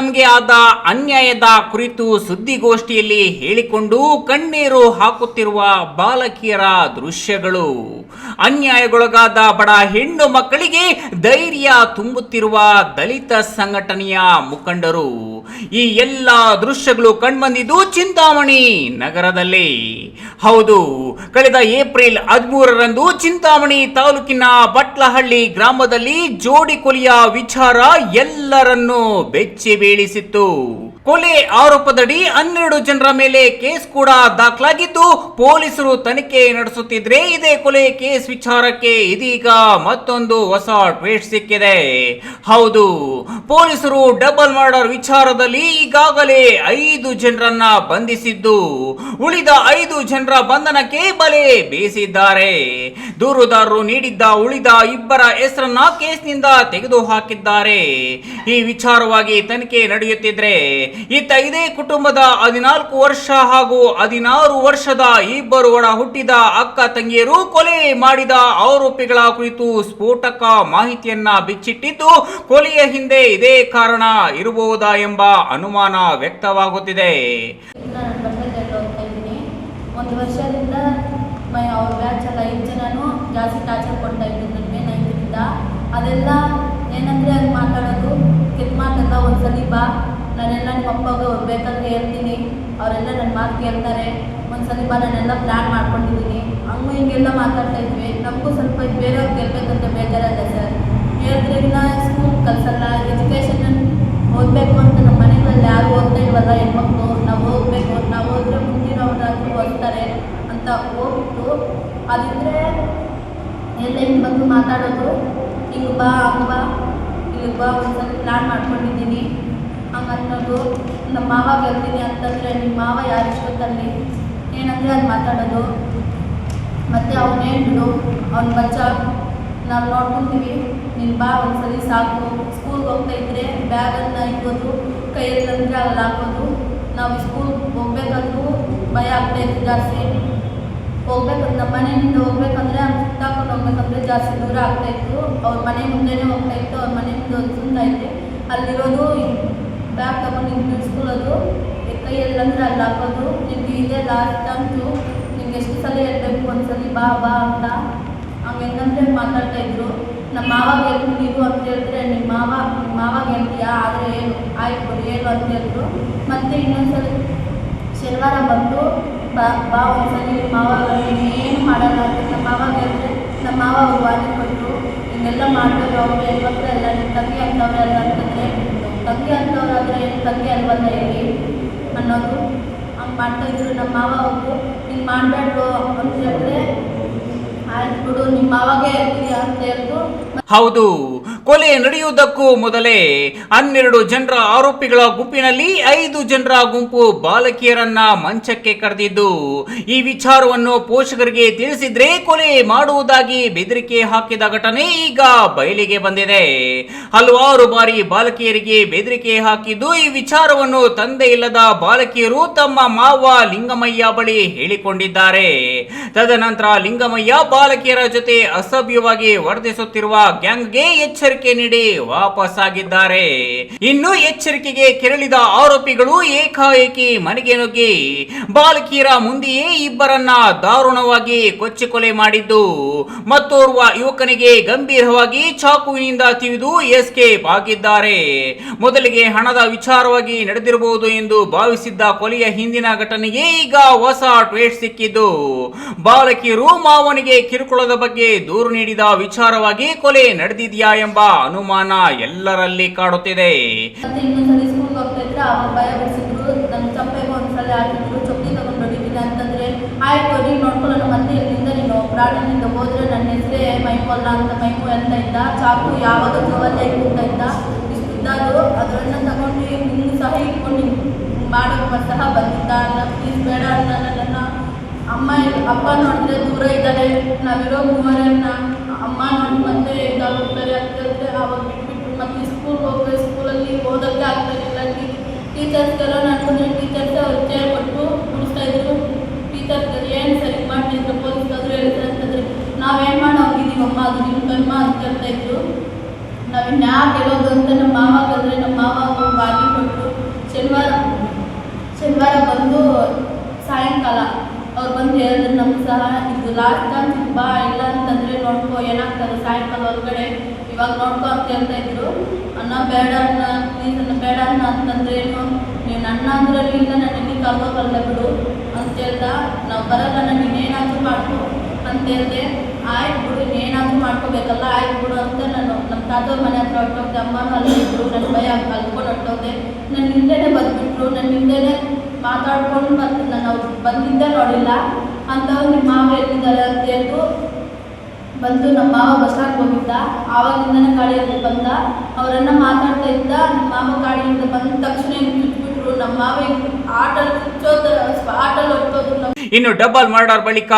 ತಮಗೆ ಆದ ಅನ್ಯಾಯದ ಕುರಿತು ಸುದ್ದಿಗೋಷ್ಠಿಯಲ್ಲಿ ಹೇಳಿಕೊಂಡು ಕಣ್ಣೀರು ಹಾಕುತ್ತಿರುವ ಬಾಲಕಿಯರ ದೃಶ್ಯಗಳು. ಅನ್ಯಾಯಗೊಳಗಾದ ಬಡ ಹೆಣ್ಣು ಮಕ್ಕಳಿಗೆ ಧೈರ್ಯ ತುಂಬುತ್ತಿರುವ ದಲಿತ ಸಂಘಟನೆಯ ಮುಖಂಡರು. ಈ ಎಲ್ಲ ದೃಶ್ಯಗಳು ಕಂಡುಬಂದಿದ್ದು ಚಿಂತಾಮಣಿ ನಗರದಲ್ಲಿ. ಹೌದು, ಕಳೆದ ಏಪ್ರಿಲ್ ಹದಿಮೂರರಂದು ಚಿಂತಾಮಣಿ ತಾಲೂಕಿನ ಬಟ್ಲಹಳ್ಳಿ ಗ್ರಾಮದಲ್ಲಿ ಜೋಡಿ ಕೊಲೆಯ ವಿಚಾರ ಎಲ್ಲರನ್ನೂ ಬೆಚ್ಚಿ ಬೀಳಿಸಿತ್ತು. ಕೊಲೆ ಆರೋಪದಡಿ ಹನ್ನೆರಡು ಜನರ ಮೇಲೆ ಕೇಸ್ ಕೂಡ ದಾಖಲಾಗಿದ್ದು ಪೊಲೀಸರು ತನಿಖೆ ನಡೆಸುತ್ತಿದ್ರೆ ಇದೇ ಕೊಲೆ ಕೇಸ್ ವಿಚಾರಕ್ಕೆ ಇದೀಗ ಮತ್ತೊಂದು ಹೊಸ ಟ್ವೇಸ್ಟ್ ಸಿಕ್ಕಿದೆ. ಹೌದು, ಪೊಲೀಸರು ಡಬಲ್ ಮರ್ಡರ್ ವಿಚಾರದಲ್ಲಿ ಈಗಾಗಲೇ ಐದು ಜನರನ್ನ ಬಂಧಿಸಿದ್ದು, ಉಳಿದ ಐದು ಜನರ ಬಂಧನಕ್ಕೆ ಬಲೆ ಬೀಸಿದ್ದಾರೆ. ದೂರುದಾರರು ನೀಡಿದ್ದ ಉಳಿದ ಇಬ್ಬರ ಹೆಸರನ್ನ ಕೇಸ್ನಿಂದ ತೆಗೆದು ಹಾಕಿದ್ದಾರೆ ಈ ವಿಚಾರವಾಗಿ ತನಿಖೆ ನಡೆಯುತ್ತಿದ್ರೆ ಇತ್ತ ಇದೇ ಕುಟುಂಬದ ಹದಿನಾಲ್ಕು ವರ್ಷ ಹಾಗೂ ಹದಿನಾರು ವರ್ಷದ ಇಬ್ಬರು ಒಡ ಹುಟ್ಟಿದ ಅಕ್ಕ ತಂಗಿಯರು ಕೊಲೆ ಮಾಡಿದ ಆರೋಪಿಗಳ ಕುರಿತು ಸ್ಫೋಟಕ ಮಾಹಿತಿಯನ್ನ ಬಿಚ್ಚಿಟ್ಟಿದ್ದು ಕೊಲೆಯ ಹಿಂದೆ ಇದೇ ಕಾರಣ ಇರಬಹುದಾ ಎಂಬ ಅನುಮಾನ ವ್ಯಕ್ತವಾಗುತ್ತಿದೆ. ಒಂದು ವರ್ಷದಿಂದ ಅವ್ರ ಬ್ಯಾಚ್ ಎಲ್ಲ ಐದು ಜನನು ಜಾಸ್ತಿ ಟಾರ್ಚರ್ ಕೊಡ್ತಾ ಇದ್ರು ಅದೆಲ್ಲ ಏನಂದ್ರೆ ಅದು ಮಾತಾಡೋದು ಕೆಟ್ಟ ಮಾತೆಲ್ಲ ಒಂದ್ಸಲಿ ಬಾ ನಾನೆಲ್ಲ ನಿಮ್ಮ ಅಪ್ಪಗೆ ಅವ್ರು ಬೇಕಂತ ಹೇಳ್ತೀನಿ. ಅವರೆಲ್ಲ ನನ್ನ ಮಾತು ಕೇಳ್ತಾರೆ. ಒಂದ್ಸಲಿ ಬಾ, ನಾನೆಲ್ಲ ಪ್ಲ್ಯಾನ್ ಮಾಡ್ಕೊಂಡಿದ್ದೀನಿ ಹಂಗೂ ಹಿಂಗೆಲ್ಲ ಮಾತಾಡ್ತಾ ಇದ್ವಿ. ನಮಗೂ ಸ್ವಲ್ಪ ಇದು ಬೇರೆಯವ್ರು ಗೆಲ್ಬೇಕಂತ ಬೇಜಾರಲ್ಲ ಸರ್ ಹೇಳಿದ್ರಿಂದ ಸ್ಕೂಲ್ ಕಲ್ಸಲ್ಲ ಎಜುಕೇಷನ್ ಓದಬೇಕು ಅಂತ ನಮ್ಮ ಮನೆಗಳಲ್ಲಿ ಯಾರು ಓದ್ತಾ ಇಲ್ವಲ್ಲ ಹೆಣ್ಮಕ್ಳು? ನಾವು ಓದಬೇಕು ನಾವು ಹೋದ್ರೆ ಮುಂದಿನವರಾದ್ರೂ ಓದ್ತಾರೆ ಅಂತ ಹೋಗ್ಬಿಟ್ಟು ಅದಿದ್ರೆ ಎಲ್ಲ ಹೆಣ್ಮಕ್ಳು ಮಾತಾಡೋದು, ಹಿಂಗೆ ಬಾ, ಹಂಗೆ ಬಾ, ಇಲ್ಲಿಗೆ ಬಾ, ಒಂದ್ಸಲ ಪ್ಲ್ಯಾನ್ ಮಾಡ್ಕೊಂಡಿದ್ದೀನಿ ಹಂಗೆ ಅನ್ನೋದು ನಮ್ಮ ಮಾವ ಗೆಲ್ತೀನಿ ಅಂತಂದರೆ ನಿಮ್ಮ ಮಾವ ಯಾರು ಇಷ್ಟೊತ್ತಲ್ಲಿ? ಏನಂದರೆ ಅದು ಮಾತಾಡೋದು. ಮತ್ತು ಅವ್ನು ಹೇಳ್ಬಿಡು, ಅವ್ನ ಬಚ್ಚ ನಾವು ನೋಡ್ಕೊತೀವಿ, ನೀನು ಬಾ ಒಂದ್ಸಲಿ ಸಾಕು. ಸ್ಕೂಲ್ಗೆ ಹೋಗ್ತಾ ಇದ್ದರೆ ಬ್ಯಾಗನ್ನು ಇಕ್ಕೋದು, ಕೈಯಲ್ಲಿ ತಂದರೆ ಅಲ್ಲಿ ಹಾಕೋದು. ನಾವು ಸ್ಕೂಲ್ಗೆ ಹೋಗ್ಬೇಕಂದ್ರೂ ಭಯ ಆಗ್ತಾಯಿತ್ತು ಜಾಸ್ತಿ. ಹೋಗ್ಬೇಕಂದ್ರೆ ನಮ್ಮ ಮನೆಯಿಂದ ಹೋಗ್ಬೇಕಂದ್ರೆ ಸುತ್ತಾಕೊಂಡು ಹೋಗ್ಬೇಕಂದ್ರೆ ಜಾಸ್ತಿ ದೂರ ಆಗ್ತಾಯಿತ್ತು ಅವ್ರ ಮನೆ ಮುಂದೆನೇ ಹೋಗ್ತಾ ಇತ್ತು, ಅವ್ರ ಮನೆ ಮುಂದೆ ಒಂದು ಸುಂದ ಐತೆ ಅಲ್ಲಿರೋದು ಬ್ಯಾಗ್ ತಗೊಂಡು ಹಿಂಗೆ ಬಿಡಿಸ್ಕೊಳ್ಳೋದು ಕೈಯಲ್ಲಿ ಅಂದ್ರೆ ಅಲ್ಲಿ ಹಾಕೋದು ನಿಮ್ಗೆ ಇದೇ ಲಾಸ್ಟ್ ಅಂತು ನಿಮ್ಗೆ ಎಷ್ಟು ಸಲ ಹೇಳ್ಬೇಕು, ಒಂದ್ಸಲಿ ಬಾ ಬಾ ಅಂತ. ಹಂಗೆ ಹೆಂಗಂದ್ರೆ ಮಾತಾಡ್ತಾ ಇದ್ರು, ನಮ್ಮ ಮಾವಾಗ ಹೇಳ್ತೀನಿ ನೀವು ಅಂತ ಹೇಳಿದ್ರೆ ನಿಮ್ಮ ಮಾವ ನಿಮ್ಮ ಮಾವಾಗ ಹೇಳ್ತೀಯಾ? ಆದರೆ ಏನು? ಆಯ್ತು ಏನು ಅಂತ ಹೇಳಿದ್ರು. ಮತ್ತೆ ಇನ್ನೊಂದ್ಸಲಿ ಶನಿವಾರ ಬಂದು, ಬಾ ಬಾ ಒಂದ್ಸಲಿ ನಿಮ್ಮ ಮಾವಾಗ ಏನು ಮಾಡಲ್ಲ ಅಂತ ನಮ್ಮ ಮಾವಾಗ ಹೇಳಿದ್ರೆ, ನಮ್ಮ ಮಾವ ಅವ್ರು ಕೊಟ್ಟರು ಹಿಂಗೆಲ್ಲ ಮಾಡಬೇಕು ಅವ್ರು ಹೆಣ್ಮಕ್ಳು ಎಲ್ಲ ತಂಗಿ ಅಂತವ್ರೆ ಅಲ್ಲ ಅಂತಂದರೆ ತಂಗಿ ಅಂತವ್ರಾದ್ರೆ ತಂಗಿ ಅಲ್ವಲ್ಲ ಹೇಳಿ ಅನ್ನೋದು. ಹಂಗೆ ಮಾಡ್ತಾಯಿದ್ರು ನಮ್ಮ ಮಾವ ಅವರು ಹಿಂಗೆ ಮಾಡಬೇಡ್ರು ಅಂತ ಹೇಳಿದ್ರೆ ಹೌದು, ಕೊಲೆ ನಡೆಯುವುದಕ್ಕೂ ಮೊದಲೇ ಹನ್ನೆರಡು ಜನರ ಆರೋಪಿಗಳ ಗುಂಪಿನಲ್ಲಿ ಐದು ಜನರ ಗುಂಪು ಬಾಲಕಿಯರನ್ನ ಮಂಚಕ್ಕೆ ಕರೆದಿದ್ದು, ಈ ವಿಚಾರವನ್ನು ಪೋಷಕರಿಗೆ ತಿಳಿಸಿದ್ರೆ ಕೊಲೆ ಮಾಡುವುದಾಗಿ ಬೆದರಿಕೆ ಹಾಕಿದ ಘಟನೆ ಈಗ ಬಯಲಿಗೆ ಬಂದಿದೆ. ಹಲವಾರು ಬಾರಿ ಬಾಲಕಿಯರಿಗೆ ಬೆದರಿಕೆ ಹಾಕಿದ್ದು, ಈ ವಿಚಾರವನ್ನು ತಂದೆ ಇಲ್ಲದ ಬಾಲಕಿಯರು ತಮ್ಮ ಮಾವ ಲಿಂಗಮಯ್ಯ ಬಳಿ ಹೇಳಿಕೊಂಡಿದ್ದಾರೆ. ತದನಂತರ ಲಿಂಗಮಯ್ಯ ಬಾಲಕಿಯರ ಜೊತೆ ಅಸಭ್ಯವಾಗಿ ವರ್ತಿಸುತ್ತಿರುವ ಗ್ಯಾಂಗ್ಗೆ ಎಚ್ಚರಿಕೆ ನೀಡಿ ವಾಪಸ್ಸಾಗಿದ್ದಾರೆ ಇನ್ನು ಎಚ್ಚರಿಕೆಗೆ ಕೆರಳಿದ ಆರೋಪಿಗಳು ಏಕಾಏಕಿ ಮನೆಗೆ ನುಗ್ಗಿ ಬಾಲಕಿಯರ ಮುಂದೆಯೇ ಇಬ್ಬರನ್ನ ದಾರುಣವಾಗಿ ಕೊಲೆ ಮಾಡಿದ್ದು, ಮತ್ತೋರ್ವ ಯುವಕನಿಗೆ ಗಂಭೀರವಾಗಿ ಚಾಕುವಿನಿಂದ ತಿವಿದು ಎಸ್ಕೇಪ್ ಆಗಿದ್ದಾರೆ ಮೊದಲಿಗೆ ಹಣದ ವಿಚಾರವಾಗಿ ನಡೆದಿರಬಹುದು ಎಂದು ಭಾವಿಸಿದ್ದ ಕೊಲೆಯ ಹಿಂದಿನ ಘಟನೆಗೆ ಈಗ ಹೊಸ ಟ್ವೇಟ್ ಸಿಕ್ಕಿದ್ದು, ಬಾಲಕಿಯರು ಮಾವನಿಗೆ ಕಿರುಕುಳದ ಬಗ್ಗೆ ದೂರು ನೀಡಿದ ವಿಚಾರವಾಗಿ ಕೊಲೆ ನಡೆದಿದೆಯಾ ಎಂಬ ಅನುಮಾನ ಎಲ್ಲರಲ್ಲಿ ಕಾಡುತ್ತಿದೆ. ಪ್ರಾಣಿನಿಂದ ಬಂದಿದ್ದ ಪ್ಲೀಸ್ ಬೇಡ ನನ್ನನ್ನು ಅಮ್ಮ ಅಪ್ಪ ನೋಡಿದ್ರೆ ದೂರ ಇದ್ದಾರೆ. ನಾವಿರೋ ಮೂವರನ್ನ ಅಮ್ಮ ಮತ್ತೆ ಇದಾಗ್ತಾರೆ ಅಂತಂದರೆ ಅವಾಗ ಬಿಟ್ಬಿಟ್ಟು ಮತ್ತೆ ಸ್ಕೂಲ್ಗೆ ಹೋಗ್ತಾರೆ ಸ್ಕೂಲಲ್ಲಿ ಓದೋಕ್ಕೆ ಟೀಚರ್ಸ್ ಟೀಚರ್ಸ್ಗೆಲ್ಲ ನಡ್ಕೊಂಡ್ರೆ ಟೀಚರ್ಸ್ ಅವ್ರು ಕೊಟ್ಟು ಕೂಡಿಸ್ತಾ ಇದ್ರು. ಟೀಚರ್ಸ್ ಏನು ಸರಿ ಮಾಡ್ತಿದ್ರು ಪೊಲೀಸ್ಗಾದ್ರು ಹೇಳ್ತಾರೆ ಅಂತಂದರೆ, ನಾವೇನು ಮಾಡೋಗಿದ್ದೀವಮ್ಮ ಅದು ನಿಮ್ಮ ಕರ್ಮ ಅಂತ ಕೇಳ್ತಾ ಇದ್ರು. ನಾವು ಇನ್ಯಾರು ಹೇಳೋದು ಅಂತ ನಮ್ಮ ಮಾವಾಗಂದರೆ ನಮ್ಮ ಮಾವ ಬಾಗಿ ಕೊಟ್ಟರು ಶನಿವಾರ ಶನಿವಾರ ಬಂದು ಸಾಯಂಕಾಲ ಅವ್ರು ಬಂದು ಹೇಳಿದ್ರು, ನಮ್ಗೆ ಸಹ ಇದು ಲಾಸ್ಟ್ ಚಾನ್ಸ್ ಬಾ ಇಲ್ಲ ಅಂತಂದರೆ ನೋಡ್ಕೊ, ಏನಾಗ್ತದೆ? ಸಾಯಂಕಾಲ ಒಳಗಡೆ ಇವಾಗ ನೋಡ್ಕೊ ಅಂತ ಹೇಳ್ತಾ ಇದ್ರು. ಅನ್ನ ಬೇಡ ಅನ್ನ ಪ್ಲೀಸ್ ಅನ್ನ ಬೇಡ ಅನ್ನ ಅಂತಂದ್ರೆ ಏನು? ನನ್ನ ಅಣ್ಣ ಅಂದ್ರಲ್ಲಿ ಇಲ್ಲ ನಾನು ಇಲ್ಲಿ ಕರ್ಕೋಬಲ್ಲ ಬಿಡು. ಅಂತ ಹೇಳ್ತಾ ನಾವು ಬರಲ್ಲ ನನಗೆ ಇನ್ನೇನಾದರೂ ಮಾಡ್ಕೊ. ಅಂತ ಹೇಳ್ದೆ. ಆಯ್ತು ಬಿಡು ಏನಾದರೂ ಮಾಡ್ಕೋಬೇಕಲ್ಲ, ಆಯ್ತು ಬಿಡು ಅಂತ ನಾನು ನಮ್ಮ ತಾತವ್ರ ಮನೆ ಹತ್ರ ಹೊಟ್ಟೋಗ್ದೆ ಅಮ್ಮನೂ ಅಲ್ಲೇ ಇದ್ರು ನನ್ನ ಭಯ, ಅಲ್ಕೊಂಡು ಹೊಟ್ಟೋಗ್ದೆ ನನ್ನ ಹಿಂದೆನೇ ಬಂದ್ಬಿಟ್ರು ನನ್ನ ಹಿಂದೆನೇ ಮಾತಾಡ್ಕೊಂಡು ಮತ್ತೆ ನಾವು ಅವ್ರು ಬಂದಿದ್ದೆ ನೋಡಿಲ್ಲ. ಅಂತವ್ರು ನಿಮ್ಮ ಮಾವ ಎಲ್ಲಿದ್ದಾರೆ ಅಂತ ಹೇಳ್ದು ಬಂದು ನಮ್ಮ ಮಾವ ಬಸ್ಸಾಗಿ ಹೋಗಿದ್ದ. ಆವಾಗಿಂದನೇ ಗಾಡಿಯಲ್ಲಿ ಬಂದ. ಅವರನ್ನ ಮಾತಾಡ್ತಾ ಇದ್ದ. ನಮ್ಮ ಮಾವ ಗಾಡಿಯಿಂದ ಬಂದ ತಕ್ಷಣ ಬಿಟ್ಬಿಟ್ರು ನಮ್ಮ ಮಾವ ಹಿಂಗೆ ಇನ್ನು ಡಬಲ್ ಮರ್ಡರ್ ಬಳಿಕ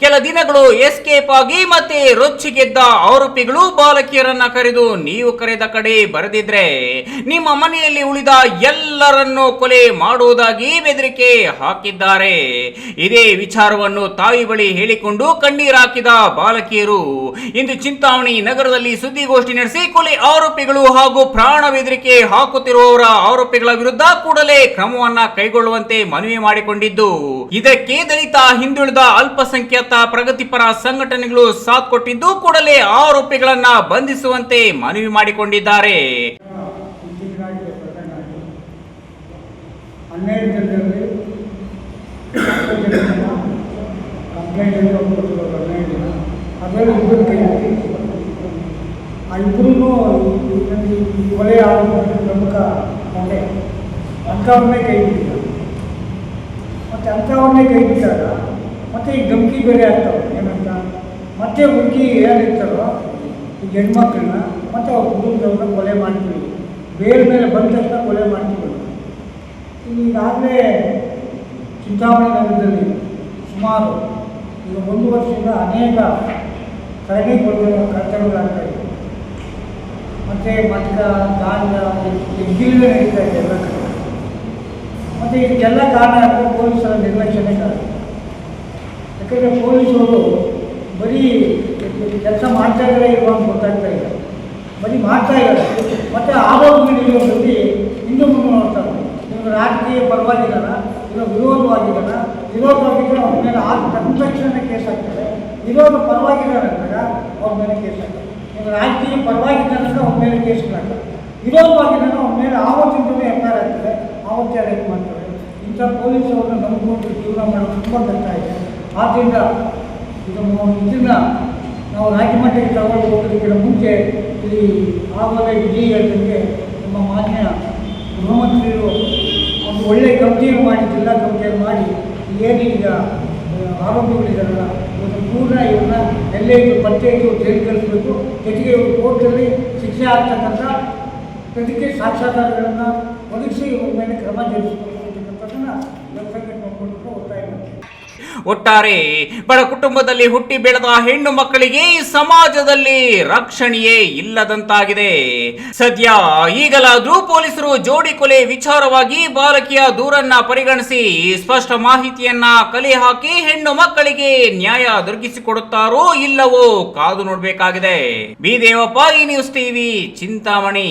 ಕೆಲ ದಿನಗಳು ಎಸ್ಕೇಪ್ ಆಗಿ ಮತ್ತೆ ರೊಚ್ಚಿಗೆದ್ದ ಆರೋಪಿಗಳು ಬಾಲಕಿಯರನ್ನ ಕರೆದು ನೀವು ಕರೆದ ಕಡೆ ಬರೆದಿದ್ರೆ ನಿಮ್ಮ ಮನೆಯಲ್ಲಿ ಉಳಿದ ಎಲ್ಲರನ್ನು ಕೊಲೆ ಮಾಡುವುದಾಗಿ ಬೆದರಿಕೆ ಹಾಕಿದ್ದಾರೆ. ಇದೇ ವಿಚಾರವನ್ನು ತಾಯಿ ಬಳಿ ಹೇಳಿಕೊಂಡು ಕಣ್ಣೀರು ಹಾಕಿದ ಬಾಲಕಿಯರು ಇಂದು ಚಿಂತಾಮಣಿ ನಗರದಲ್ಲಿ ಸುದ್ದಿಗೋಷ್ಠಿ ನಡೆಸಿ ಕೊಲೆ ಆರೋಪಿಗಳು ಹಾಗೂ ಪ್ರಾಣ ಬೆದರಿಕೆ ಹಾಕುತ್ತಿರುವವರ ಆರೋಪಿಗಳ ವಿರುದ್ಧ ಕೂಡಲೇ ಕ್ರಮವನ್ನ ಕೈಗೊಳ್ಳುವಂತೆ ಮನವಿ ಮಾಡಿಕೊಂಡಿದ್ದು. ಇದಕ್ಕೆ ದಲಿತ ಹಿಂದುಳಿದ ಅಲ್ಪಸಂಖ್ಯಾತ ಪ್ರಗತಿಪರ ಸಂಘಟನೆಗಳು ಸಾಥ್ ಕೊಟ್ಟಿದ್ದು ಕೂಡಲೇ ಆರೋಪಿಗಳನ್ನ ಬಂಧಿಸುವಂತೆ ಮನವಿ ಮಾಡಿಕೊಂಡಿದ್ದಾರೆ ಪ್ರಮುಖ ಕೈ ಮತ್ತು ಅಂಥವ್ರನ್ನೇ ಕೈ ಬಿಟ್ಟಾಗ ಮತ್ತೆ ಈ ಗಮಕಿ ಬೇರೆ ಆಗ್ತವೆ. ಏನಂತ? ಮತ್ತೆ ಹುಡುಗಿ ಏನಿರ್ತಾರೋ ಈ ಹೆಣ್ಮಕ್ಳನ್ನ ಮತ್ತೆ ಅವ್ರ ಕುಟುಂಬದವ್ರನ್ನ ಕೊಲೆ ಮಾಡ್ತೀವಿ. ಬೇರೆ ಮೇಲೆ ಬಂದ ತಕ್ಷಣ ಕೊಲೆ ಮಾಡ್ತೀವಿ. ಈಗಾಗಲೇ ಚಿಂತಾಮಣಿ ನಗರದಲ್ಲಿ ಸುಮಾರು ಈಗ ಒಂದು ವರ್ಷದಿಂದ ಅನೇಕ ಸರಣಿ ಕೊಡುವ ಕರ್ತವ್ಯಗಳಾಗ್ತಾ ಇದೆ ಮತ್ತು ಮಠ ದಾನದ ಎಗ್ಗಿಲ್ಲದೆ ನಡೀತಾ ಇದೆ ಎಲ್ಲ ಕಡೆ. ಮತ್ತು ಇದಕ್ಕೆಲ್ಲ ಕಾರಣ ಅಂದರೆ ಪೊಲೀಸರ ನಿರ್ಲಕ್ಷ್ಯನೇ ಕಾರಣ. ಯಾಕಂದರೆ ಪೊಲೀಸರು ಬರೀ ಕೆಲಸ ಮಾಡ್ತಾ ಇದ್ದಾರೆ ಇರುವ ಅಂತ ಗೊತ್ತಾಗ್ತಾ ಇಲ್ಲ. ಬರೀ ಮಾಡ್ತಾ ಇದ್ದಾರೆ. ಮತ್ತು ಆರೋಗ್ಯದಲ್ಲಿ ಇನ್ನೂ ಮುಂದೆ ನೋಡ್ತಾರೆ ಇವರು ರಾಜಕೀಯ ಪರವಾಗಿಲ್ಲ ಇರೋ ವಿರೋಧವಾಗಿದ್ದಾನ ವಿರೋಧವಾಗಿದ್ದರೆ ಅವ್ರ ಮೇಲೆ ಆ ತಕ್ಷಣ ಕೇಸ್ ಆಗ್ತದೆ. ವಿರೋಧ ಪರವಾಗಿದ್ದಾರೆ ಅಂದಾಗ ಅವ್ರ ಮೇಲೆ ಕೇಸ್ ಆಗ್ತದೆ. ಇವರು ರಾಜಕೀಯ ಪರವಾಗಿದ್ದಾರೆ ಅಂದ್ರೆ ಅವ್ರ ಮೇಲೆ ಕೇಸ್ ಹಾಕ್ತಾರೆ ವಿರೋಧವಾಗಿದ್ದಾನೆ ಅವ್ರ ಮೇಲೆ ಆವತ್ತಿಂದಲೇ ಎಫ್ ಆರ್ ಆಗ್ತದೆ. ಆವತ್ತೇ ಅರೆಸ್ಟ್ ಮಾಡ್ತಾರೆ ಇಂಥ ಪೊಲೀಸರನ್ನು ನಂಬಿಕೊಂಡು ಜೀವನ ಮಾಡೋದು ತುಂಬ ಕಷ್ಟ ಇದೆ. ಆದ್ದರಿಂದ ಇದು ಒಂದು ಇದನ್ನ ನಾವು ರಾಜ್ಯ ಮಟ್ಟಕ್ಕೆ ತಗೊಂಡು ಹೋಗೋದಕ್ಕಿಂತ ಮುಂಚೆ ಇಲ್ಲಿ ಆವಾಗ ವಿಜಯ್ ಹೇಳ್ದಂಗೆ ನಮ್ಮ ಮಾನ್ಯ ಗೃಹಮಂತ್ರಿಯರು ಒಂದು ಒಳ್ಳೆ ಕಮಿಟಿಯನ್ನು ಮಾಡಿ, ಜಿಲ್ಲಾ ಕಮಿಟಿಯನ್ನು ಮಾಡಿ ಏನೀಗ ಆರೋಪಿಗಳಿದ್ದಾರಲ್ಲ ಇವತ್ತು ಪೂರ್ಣ ಇವ್ರನ್ನ ಎಲ್ಲೇ ಇದ್ದು ಪತ್ತೆ ಇದ್ದು ಜೈಲು ಕಲಿಸಬೇಕು ಜೊತೆಗೆ ಇವರು ಕೋರ್ಟಲ್ಲಿ ಶಿಕ್ಷೆ ಆಗ್ತಕ್ಕಂಥ ಪ್ರತಿಕೆ ಸಾಕ್ಷಾಧಾರಗಳನ್ನು ಒಟ್ಟಾರೆ ಬಡ ಕುಟುಂಬದಲ್ಲಿ ಹುಟ್ಟಿ ಬೆಳೆದ ಹೆಣ್ಣು ಮಕ್ಕಳಿಗೆ ಸಮಾಜದಲ್ಲಿ ರಕ್ಷಣೆಯೇ ಇಲ್ಲದಂತಾಗಿದೆ. ಸದ್ಯ ಈಗಲಾದ್ರೂ ಪೊಲೀಸರು ಜೋಡಿ ಕೊಲೆ ವಿಚಾರವಾಗಿ ಬಾಲಕಿಯ ದೂರನ್ನ ಪರಿಗಣಿಸಿ ಸ್ಪಷ್ಟ ಮಾಹಿತಿಯನ್ನ ಕಲೆ ಹಾಕಿ ಹೆಣ್ಣು ಮಕ್ಕಳಿಗೆ ನ್ಯಾಯ ದೊರಕಿಸಿಕೊಡುತ್ತಾರೋ ಇಲ್ಲವೋ ಕಾದು ನೋಡಬೇಕಾಗಿದೆ. ಬಿ ದೇವಪ್ಪ, ಈ ನ್ಯೂಸ್ ಟಿವಿ, ಚಿಂತಾಮಣಿ.